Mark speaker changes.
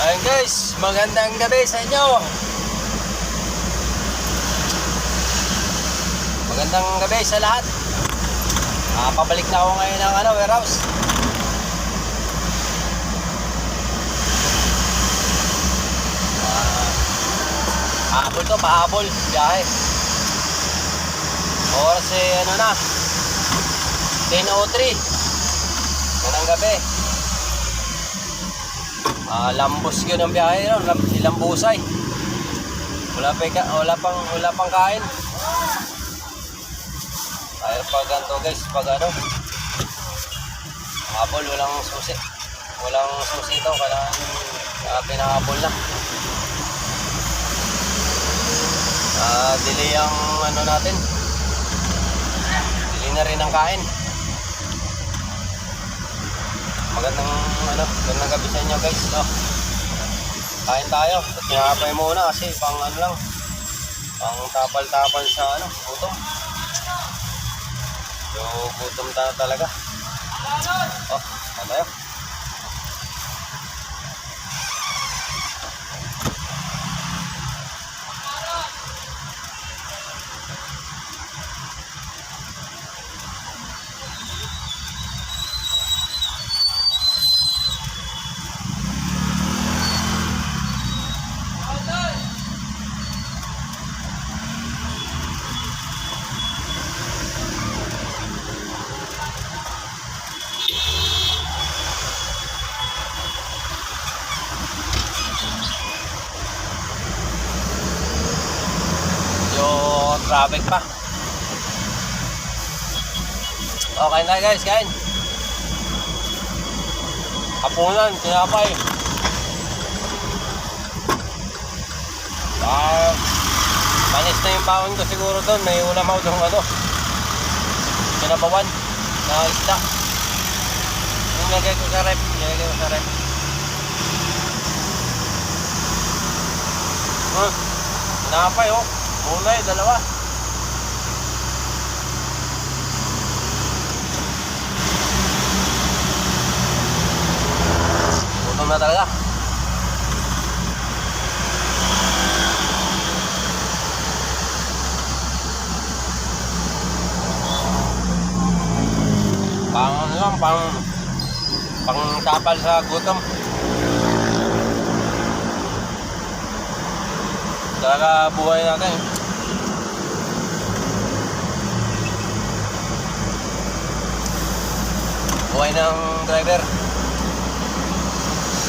Speaker 1: Ayun guys, magandang gabi sa inyo. Magandang gabi sa lahat. Ah, pabalik na ako ngayon ng ano, warehouse. Ah, habol to, pahabol, biyahe. Oras eh, ano na, 10.03. Magandang gabi. Ah, lambos yun ang biyahe no, lam, ilambusay. Wala pa wala pang wala pang kain. Ay pag ganito guys, pag ano. Habol walang susi. Walang susi ito, kailangan uh, pinahabol na. Ah, delay ang ano natin. Delay na rin ang kain. Magandang ano, gabi sa inyo guys. No? Kain tayo. Tinapay muna kasi pang ano lang. Pang tapal-tapal sa ano, gutom. So, gutom ta talaga. Oh, kain tayo. Traffic pa. Okay na guys, kain. Hapunan, tinapay. Ah, panis na yung baon ko siguro doon. May ulam ako doon ano. Kinabawan na isda. Yung nilagay ko sa rep. Nilagay ko sa rep. Hmm. Tinapay oh. Mulay, dalawa. Talaga. Pang ano lang, pang pang tapal sa gutom. Talaga buhay natin. Buhay ng driver.